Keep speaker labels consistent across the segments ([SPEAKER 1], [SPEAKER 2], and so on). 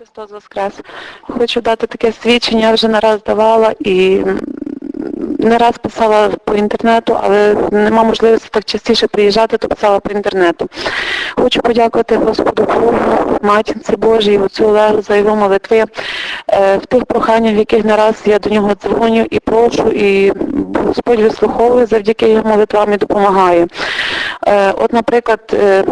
[SPEAKER 1] Христос Воскрес. Хочу дати таке свідчення, я вже не раз давала і не раз писала по інтернету, але нема можливості так частіше приїжджати, то писала по інтернету. Хочу подякувати Господу Богу, Матінці Божій, отцю Олегу за його молитви, е, в тих проханнях, в яких не раз я до нього дзвоню і прошу, і Господь вислуховує завдяки його молитвам і допомагає. Е, От, наприклад, е,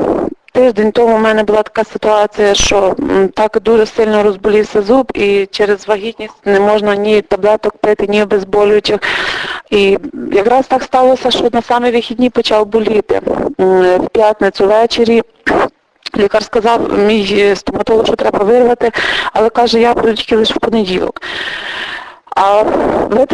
[SPEAKER 1] Тиждень тому в мене була така ситуація, що так дуже сильно розболівся зуб і через вагітність не можна ні таблеток пити, ні обезболюючих. І якраз так сталося, що на самі вихідні почав боліти. В п'ятницю ввечері лікар сказав, мій стоматолог, що треба вирвати, але каже, я буду тільки лише в понеділок. А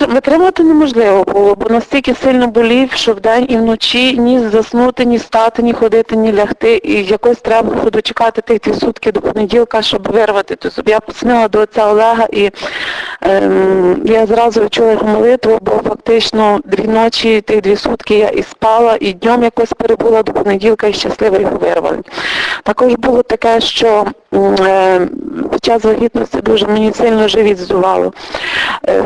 [SPEAKER 1] витримати неможливо було, бо настільки сильно болів, що вдень і вночі ні заснути, ні стати, ні ходити, ні лягти. І якось треба було дочекати тих дві сутки до понеділка, щоб вирвати зуб. Я поснила до отця Олега і ем, я зразу відчула його молитву, бо фактично дві ночі, тих дві сутки я і спала, і днем якось перебула до понеділка і щасливо його вирвали. Також було таке, що м, е, під час вагітності дуже мені сильно живіт здувало,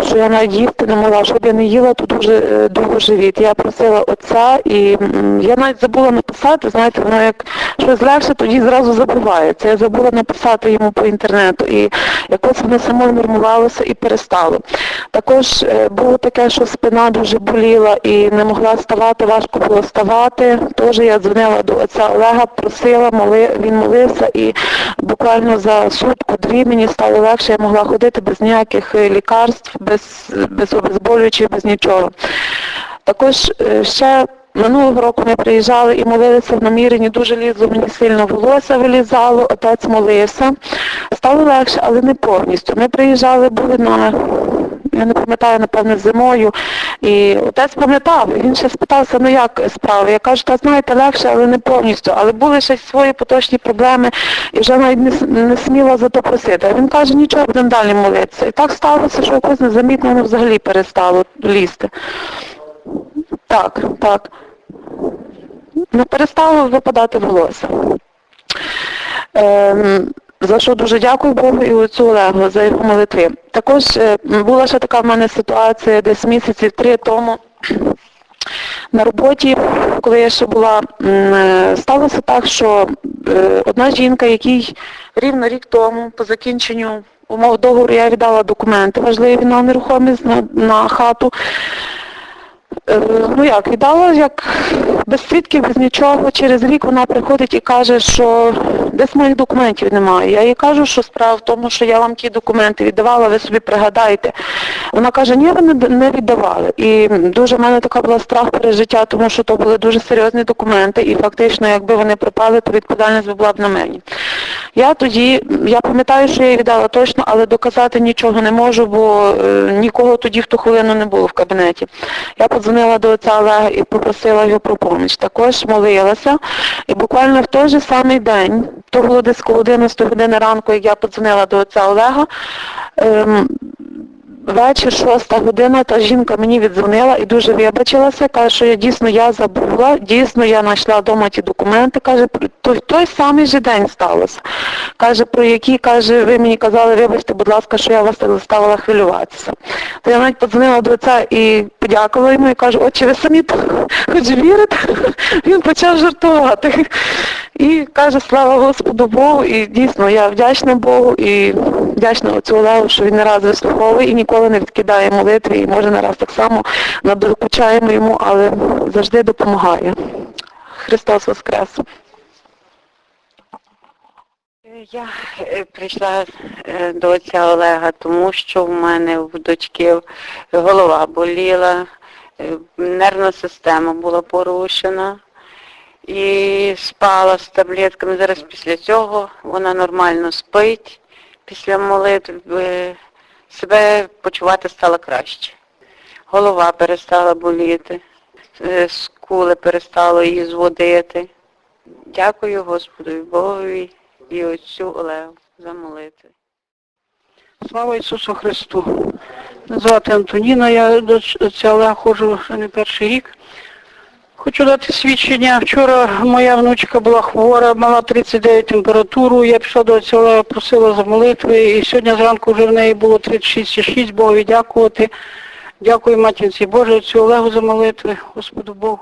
[SPEAKER 1] що я навіть їсти не могла, щоб я не їла, то дуже е, довго живіт. Я просила отця і я навіть забула написати, знаєте, воно як щось легше, тоді зразу забувається. Я забула написати йому по інтернету і якось воно само нормувалося і перестало. Також е, було таке, що спина дуже боліла і не могла ставати, важко було ставати. Теж я дзвонила до отця Олега, просила, моли, він молився і буквально за сутку-дві мені стало легше, я могла ходити без ніяких е, лікарств, без, без обезболюючих, без нічого. Також е, ще минулого року ми приїжджали і молилися в наміренні, дуже лізло мені сильно волосся вилізало, отець молився. Стало легше, але не повністю. Ми приїжджали, були на, я не пам'ятаю, напевно, зимою, і отець пам'ятав, він ще спитався, ну як справи. Я кажу, та знаєте, легше, але не повністю. Але були ще свої поточні проблеми, і вже навіть не, не сміла за то просити. А він каже, нічого, будемо далі молитися. І так сталося, що якось незамітно воно взагалі перестало лізти. Так, так. Не перестало випадати волосся. Ем, за що дуже дякую Богу і отцю Олегу за його молитви. Також е, була ще така в мене ситуація десь місяці три тому на роботі, коли я ще була, е, сталося так, що е, одна жінка, якій рівно рік тому по закінченню умов договору я віддала документи важливі на нерухомість на, на хату. Е, Ну як, віддала, як без свідків, без нічого. Через рік вона приходить і каже, що десь моїх документів немає. Я їй кажу, що справа в тому, що я вам ті документи віддавала, ви собі пригадайте. Вона каже, ні, ви не, віддавали. І дуже в мене така була страх пережиття, тому що то були дуже серйозні документи, і фактично, якби вони пропали, то відповідальність була б на мені. Я тоді, я пам'ятаю, що я віддала точно, але доказати нічого не можу, бо е, нікого тоді в ту хвилину не було в кабінеті. Я подзвонила до отця Олега і попросила його про поміч. Також молилася. І буквально в той же самий день, то було десь коло 11 години ранку, як я подзвонила до отця Олега, ем, Вечір, шоста година, та жінка мені віддзвонила і дуже вибачилася, каже, що я дійсно я забула, дійсно я знайшла вдома ті документи, каже, той, той самий же день сталося. Каже, про які, каже, ви мені казали, вибачте, будь ласка, що я вас заставила хвилюватися. То я навіть подзвонила до отця і подякувала йому і кажу, отче, ви самі хоч вірите? Він почав жартувати. І каже, слава Господу Богу, і дійсно я вдячна Богу і вдячна отцю Олегу, що він не раз вислуховує і ніколи не відкидає молитви, і може не раз так само надокучаємо йому, але завжди допомагає. Христос Воскрес!
[SPEAKER 2] Я е, прийшла е, до отця Олега, тому що в мене в дочки голова боліла, е, нервна система була порушена і спала з таблетками. Зараз після цього вона нормально спить, після молитви себе почувати стало краще. Голова перестала боліти, е, скули перестало її зводити. Дякую Господу Богові і отцю Олегу за молитви.
[SPEAKER 3] Слава Ісусу Христу! Звати Антоніна, я до отця Олега ходжу вже не перший рік. Хочу дати свідчення. Вчора моя внучка була хвора, мала 39 температуру. Я пішла до цього, просила за молитви. І сьогодні зранку вже в неї було 36,6, Богові дякувати. Дякую матінці Боже, цю Олегу за молитви, Господу Богу.